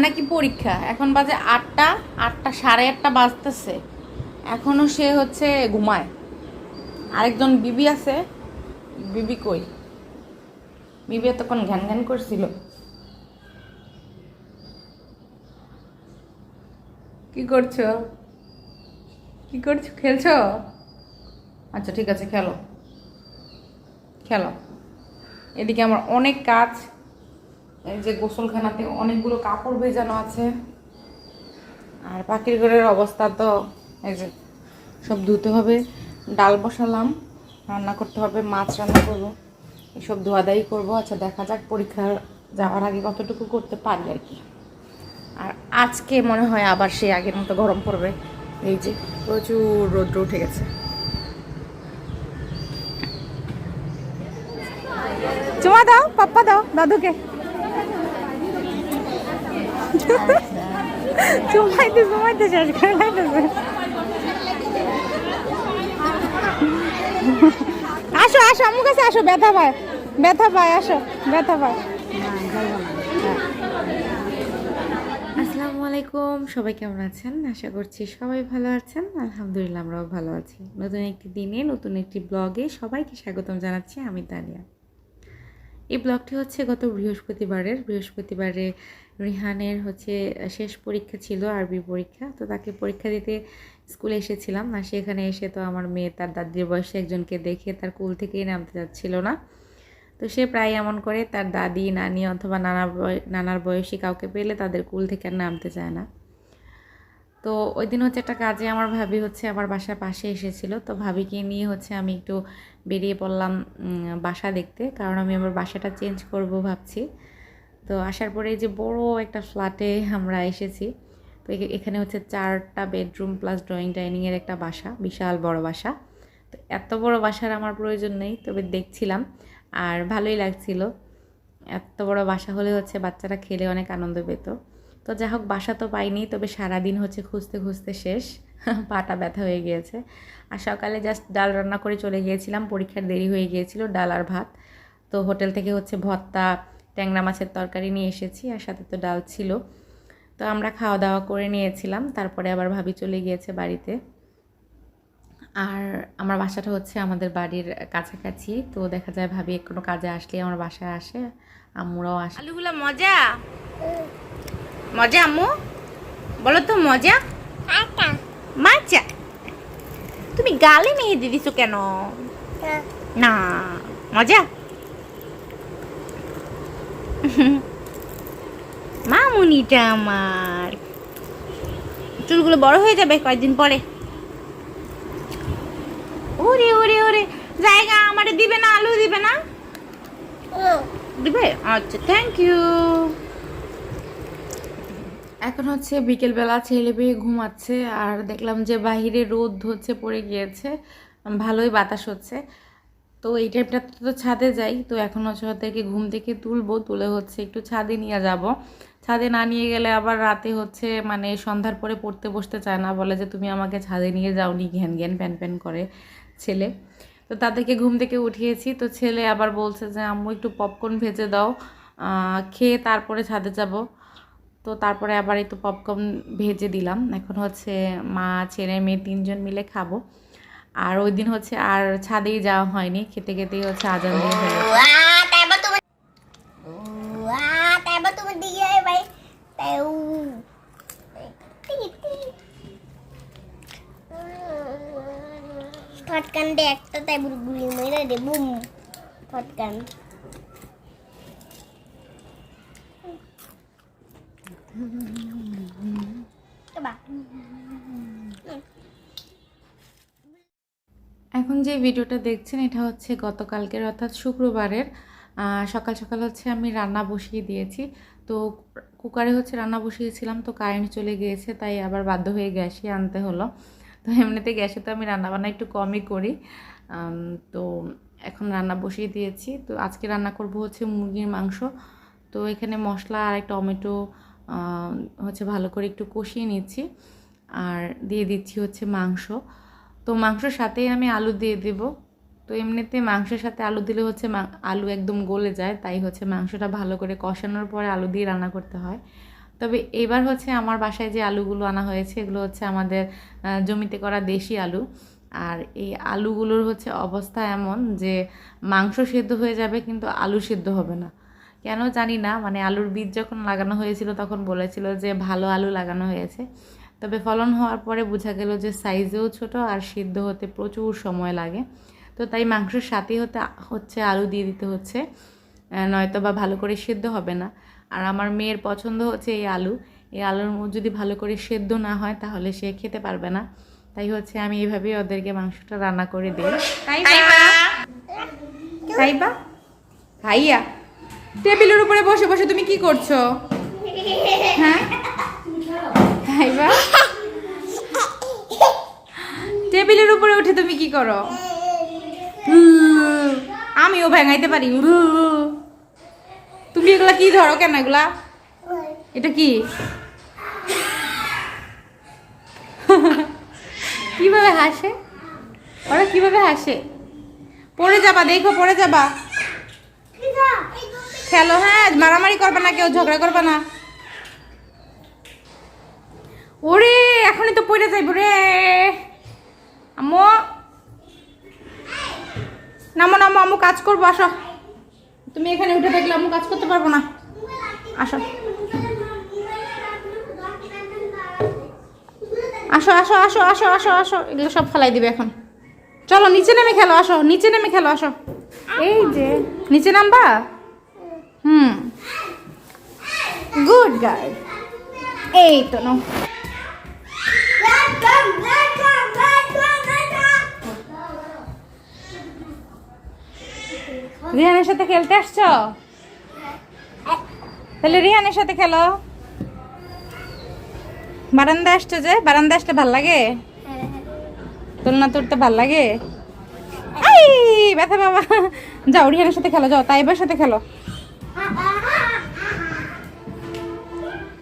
নাকি পরীক্ষা? এখন বাজে আটটা আটটা সাড়ে আটটা বাজতেছে। এখনও সে হচ্ছে ঘুমায়। আরেকজন বিবি আছে। বিবি কই? বিবি এতক্ষণ ঘ্যান ঘ্যান করছিল। কি করছ? কি করছ? খেলছো? আচ্ছা ঠিক আছে, খেলো। খেলো। এদিকে আমার অনেক কাজ। এই যে গোসলখানাতে অনেকগুলো কাপড় ভেজানো আছে। আর পাখির ঘরের অবস্থা তো এই যে সব ধুতে হবে, ডাল বসালাম, রান্না করতে হবে, মাছ রান্না করব, এসব ধোয়াদাই করব। আচ্ছা দেখা যাক পরীক্ষা যাওয়ার আগে কতটুকু করতে পারি আর কি। আর আজকে মনে হয় আবার সে আগের মতো গরম পড়বে। এই যে প্রচুর রৌদ্র উঠে গেছে। চুমা দাও, পাপ্পা দাও, দাদুকে। চুমাইতে চুমাইতে শেষ করে লাগতেছে আসো আসো, আমার কাছে আসো, ব্যথা পায় ব্যথা পায়, আসো, ব্যথা পায়। আসসালামু আলাইকুম, সবাই কেমন আছেন? আশা করছি সবাই ভালো আছেন। আলহামদুলিল্লাহ, আমরাও ভালো আছি। নতুন একটি দিনে, নতুন একটি ব্লগে সবাইকে স্বাগতম জানাচ্ছি, আমি তানিয়া। এই ব্লগটি হচ্ছে গত বৃহস্পতিবারের। বৃহস্পতিবারে রিহানের হচ্ছে শেষ পরীক্ষা ছিল, আরবি পরীক্ষা। তো তাকে পরীক্ষা দিতে স্কুলে এসেছিলাম। আর সেখানে এসে তো আমার মেয়ে তার দাদির বয়সে একজনকে দেখে তার কুল থেকেই নামতে যাচ্ছিল না। তো সে প্রায় এমন করে তার দাদি, নানি অথবা নানা নানার বয়সী কাউকে পেলে তাদের কুল থেকে আর নামতে চায় না। তো ওই দিন হচ্ছে একটা কাজে আমার ভাবি হচ্ছে আমার বাসার পাশে এসেছিল। তো ভাবিকে নিয়ে হচ্ছে আমি একটু বেরিয়ে পড়লাম বাসা দেখতে। কারণ আমি আমার বাসাটা চেঞ্জ করব ভাবছি। তো আসার পরে যে বড় একটা ফ্ল্যাটে আমরা এসেছি। তো এখানে হচ্ছে চারটা বেডরুম প্লাস ড্রয়িং ডাইনিংয়ের একটা বাসা, বিশাল বড় বাসা। তো এত বড় বাসার আমার প্রয়োজন নেই, তবে দেখছিলাম আর ভালোই লাগছিল। এত বড় বাসা হলে হচ্ছে বাচ্চারা খেলে অনেক আনন্দ পেত। তো যাই হোক বাসা তো পাইনি তবে সারাদিন হচ্ছে খুঁজতে খুঁজতে শেষ। পাটা ব্যথা হয়ে গিয়েছে। আর সকালে জাস্ট ডাল রান্না করে চলে গিয়েছিলাম পরীক্ষার দেরি হয়ে গিয়েছিল ডাল আর ভাত। তো হোটেল থেকে হচ্ছে ভর্তা ট্যাংরা মাছের তরকারি নিয়ে এসেছি আর সাথে তো ডাল ছিল। তো আমরা খাওয়া দাওয়া করে নিয়েছিলাম তারপরে আবার ভাবি চলে গিয়েছে বাড়িতে। আর আমার বাসাটা হচ্ছে আমাদের বাড়ির কাছাকাছি তো দেখা যায় ভাবি কোনো কাজে আসলে আমার বাসায় আসে আম্মুরাও আসে। আলুগুলো মজা? মজা আম্মু? বলো তো মজা? মজা তুমি গালে মেহেদি দিছো কেন? না। মজা? মামুনিটা আমার। চুলগুলো বড় হয়ে যাবে কয়েকদিন পরে। ওরে ওরে ওরে জায়গা আমারে দিবে না আলু দিবে না? দিবে? আচ্ছা থ্যাংক ইউ এখন হচ্ছে বিকেলবেলা ছেলে পেয়ে ঘুমাচ্ছে আর দেখলাম যে বাহিরে রোদ হচ্ছে, পড়ে গিয়েছে, ভালোই বাতাস হচ্ছে। তো এই টাইপটাতে তো ছাদে যাই, তো এখন হচ্ছে ওদেরকে ঘুম থেকে তুলবো, তুলে হচ্ছে একটু ছাদে নিয়ে যাব। ছাদে না নিয়ে গেলে আবার রাতে হচ্ছে মানে সন্ধ্যার পরে পড়তে বসতে চায় না, বলে যে তুমি আমাকে ছাদে নিয়ে যাওনি, ঘ্যান ঘ্যান প্যান প্যান করে ছেলে। তো তাদেরকে ঘুম থেকে উঠিয়েছি, তো ছেলে আবার বলছে যে, আম্মু একটু পপকর্ন ভেজে দাও খেয়ে তারপরে ছাদে যাব। তো তারপরে আবার একটু পপকর্ন ভেজে দিলাম এখন হচ্ছে মা ছেলে মেয়ে তিনজন মিলে খাব আর ওই দিন হচ্ছে আর ছাদেই যাওয়া হয়নি খেতে খেতেই হচ্ছে আজান দিয়ে হয়ে. Shotgun deh, একটা তাই বুড়ি মেরে দে বুম শটগান এখন যে ভিডিওটা দেখছেন, এটা হচ্ছে গতকালকের, অর্থাৎ শুক্রবারের। সকাল সকাল হচ্ছে আমি রান্না বসিয়ে দিয়েছি। তো কুকারে হচ্ছে রান্না বসিয়েছিলাম, তো কারেন্ট চলে গিয়েছে, তাই আবার বাধ্য হয়ে গ্যাসই আনতে হলো। তো এমনিতে গ্যাসে তো আমি রান্না বান্না একটু কমই করি। তো এখন রান্না বসিয়ে দিয়েছি। তো আজকে রান্না করব হচ্ছে মুরগির মাংস। তো এখানে মশলা আর টমেটো হচ্ছে ভালো করে একটু কষিয়ে নিচ্ছি। আর দিয়ে দিচ্ছি হচ্ছে মাংস। তো মাংসর সাথেই আমি আলু দিয়ে দেব। তো এমনিতে মাংসের সাথে আলু দিলে হচ্ছে আলু একদম গলে যায়, তাই হচ্ছে মাংসটা ভালো করে কষানোর পরে আলু দিয়ে রান্না করতে হয়। তবে এবার হচ্ছে আমার বাসায় যে আলুগুলো আনা হয়েছে, এগুলো হচ্ছে আমাদের জমিতে করা দেশি আলু। আর এই আলুগুলোর হচ্ছে অবস্থা এমন যে মাংস সেদ্ধ হয়ে যাবে কিন্তু আলু সেদ্ধ হবে না। কেন জানি না মানে আলুর বীজ যখন লাগানো হয়েছিল তখন বলেছিল যে ভালো আলু লাগানো হয়েছে। তবে ফলন হওয়ার পরে বোঝা গেল যে সাইজেও ছোট আর সিদ্ধ হতে প্রচুর সময় লাগে। তো তাই মাংসের সাথে হতে হচ্ছে আলু দিয়ে দিতে হচ্ছে। নয়তো বা ভালো করে সেদ্ধ হবে না। আর আমার মেয়ের পছন্দ হচ্ছে এই আলু। এই আলুর মধ্যে যদি ভালো করে সেদ্ধ না হয় তাহলে সে খেতে পারবে না। তাই হচ্ছে আমি এইভাবেই ওদেরকে মাংসটা রান্না করে দিই। ভাইয়া টেবিলের উপরে বসে বসে তুমি কি করছ? হ্যাঁ? টেবিলের উপরে উঠে তুমি কি করো? আমিও ভেঙাইতে পারি। তুমি এগুলা কি ধরো কেন এগুলা? এটা কি? কীভাবে হাসে? ওরা কীভাবে হাসে? পড়ে যাবা, দেখো, পড়ে যাবা। খেলো হ্যাঁ মারামারি করবে না কেউ, ঝগড়া করবে না। ওরে, এখনই তো পড়ে যাইব রে। আম্মু। নামো নামো, আম্মু, কাজ করব, আসো। তুমি এখানে উঠে থাকলে আম্মু কাজ করতে পারব না। আসো। আসো আসো আসো আসো আসো আসো। এগুলো সব ফেলাই দিবে এখন। চলো, নিচে নেমে খেলো, আসো। নিচে নেমে খেলো, আসো। এই যে, নিচে নামবা? হুম। গুড গার্ল এই তো নো রিহানের সাথে খেলতে আসছো? তাহলে রিহানের সাথে খেলো। বারান্দা আসছো যে? বারান্দা আসলে ভালো লাগে? তুলনা তুলতে ভালো লাগে? আই, ব্যথা বাবা। যাও, রিহানের সাথে খেলো, যাও, তাইবার সাথে খেলো।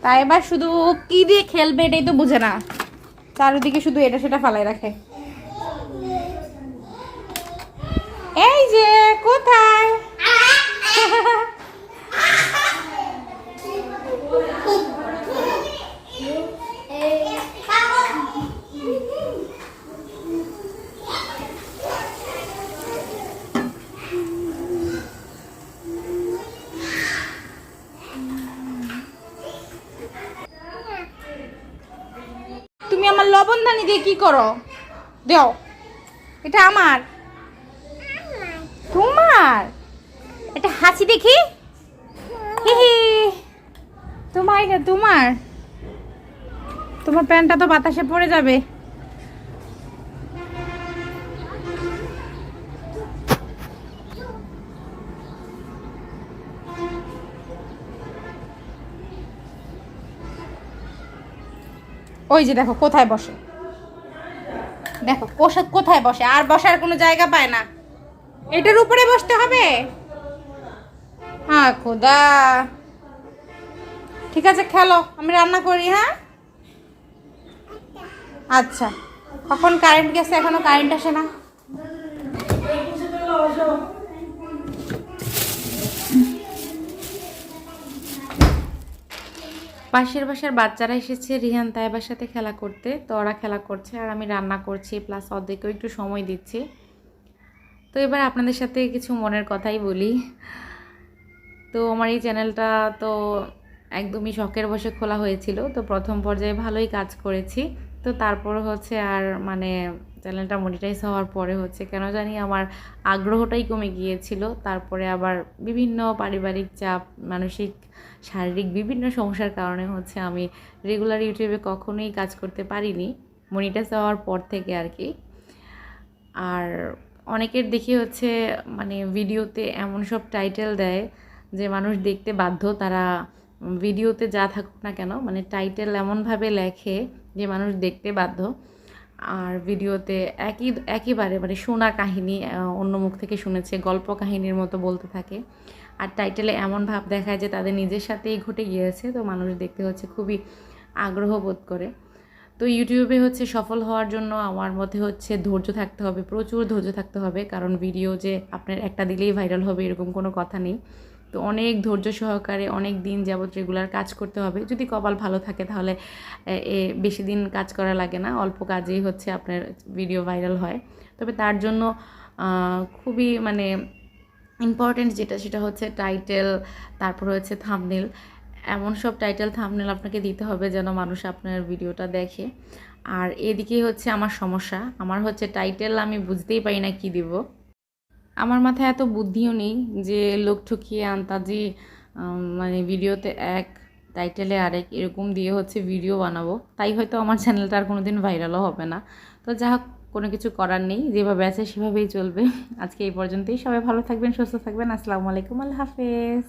তাইবার শুধু কি দিয়ে খেলবে, এটাই তো বুঝে না। চারিদিকে শুধু এটা সেটা ফালাই রাখে এই যে কোথায় তুমি আমার লবণ ধানি দিয়ে কি করো? দেও। এটা আমার। তোমার? এটা হাসি দেখি। তোমার তোমার। তোমার প্যান্টটা তো বাতাসে পড়ে যাবে। ওই যে দেখো, কোথায় বসে? দেখো কোথায় বসে? আর বসার কোনো জায়গা পায় না। এটার উপরে বসতে হবে? হ্যাঁ খোদা। ঠিক আছে, খেলো। আমি রান্না করি হ্যাঁ? আচ্ছা। কখন কারেন্ট গেছে? এখনও কারেন্ট আসে না। পাশের বাসার বাচ্চারা এসেছে, রিহান তাইবার সাথে খেলা করতে, তো ওরা খেলা করছে আর আমি রান্না করছি প্লাস অর্ধেকেও একটু সময় দিচ্ছি। তো এবার আপনাদের সাথে কিছু মনের কথাই বলি। তো আমার এই চ্যানেলটা তো একদমই শখের বসে খোলা হয়েছিল, তো প্রথম পর্যায়ে ভালোই কাজ করেছি। তো তারপর হচ্ছে আর মানে চ্যানেলটা মনিটাইজ হওয়ার পরে হচ্ছে কেন জানি আমার আগ্রহটাই কমে গিয়েছিল। তারপরে আবার বিভিন্ন পারিবারিক চাপ, মানসিক, শারীরিক বিভিন্ন সমস্যার কারণে হচ্ছে আমি রেগুলার ইউটিউবে কখনোই কাজ করতে পারিনি। মনিটাইজ হওয়ার পর থেকে আর কি। আর অনেকের দেখি হচ্ছে মানে ভিডিওতে এমন সব টাইটেল দেয় যে মানুষ দেখতে বাধ্য, তারা ভিডিওতে যা থাকুক না কেন মানে টাইটেল এমনভাবে লেখে যে মানুষ দেখতে বাধ্য। আর ভিডিওতে একই একইবারে মানে শোনা কাহিনী অন্য মুখ থেকে শুনেছে, গল্প কাহিনীর মতো বলতে থাকে। আর টাইটেলে এমন ভাব দেখায় যে তাদের নিজের সাথেই ঘটে গিয়েছে, তো মানুষ দেখতে হচ্ছে খুবই আগ্রহ বোধ করে। তো ইউটিউবে হচ্ছে সফল হওয়ার জন্য আমার মতে হচ্ছে ধৈর্য থাকতে হবে, প্রচুর ধৈর্য থাকতে হবে। কারণ ভিডিও যে আপনার একটা দিলেই ভাইরাল হবে এরকম কোনো কথা নেই। তো অনেক ধৈর্য সহকারে অনেক দিন যাবত রেগুলার কাজ করতে হবে। যদি কপাল ভালো থাকে তাহলে বেশি দিন কাজ করা লাগে না, অল্প কাজেই হচ্ছে আপনার ভিডিও ভাইরাল হয়। তবে তার জন্য খুবই মানে ইম্পর্টেন্ট যেটা, সেটা হচ্ছে টাইটেল তারপর হচ্ছে থামনেল এমন সব টাইটেল থামনেল আপনাকে দিতে হবে যেন মানুষ আপনার ভিডিওটা দেখে। আর এদিকে হচ্ছে আমার সমস্যা, আমার হচ্ছে টাইটেল আমি বুঝতেই পারি না কি দিব। আমার মাথায় এত বুদ্ধিও নেই যে লোক ঠকিয়ে আন্তাজি মানে ভিডিওতে এক, টাইটেলে আরেক, এরকম দিয়ে হচ্ছে ভিডিও বানাবো। তাই হয়তো আমার চ্যানেলটা আর কোনো দিন ভাইরালও হবে না। তো যা হোক, কোনো কিছু করার নেই, যেভাবে আছে সেভাবেই চলবে। আজকে এই পর্যন্তই। সবাই ভালো থাকবেন, সুস্থ থাকবেন। আসসালামু আলাইকুম। আল্লাহ হাফেজ।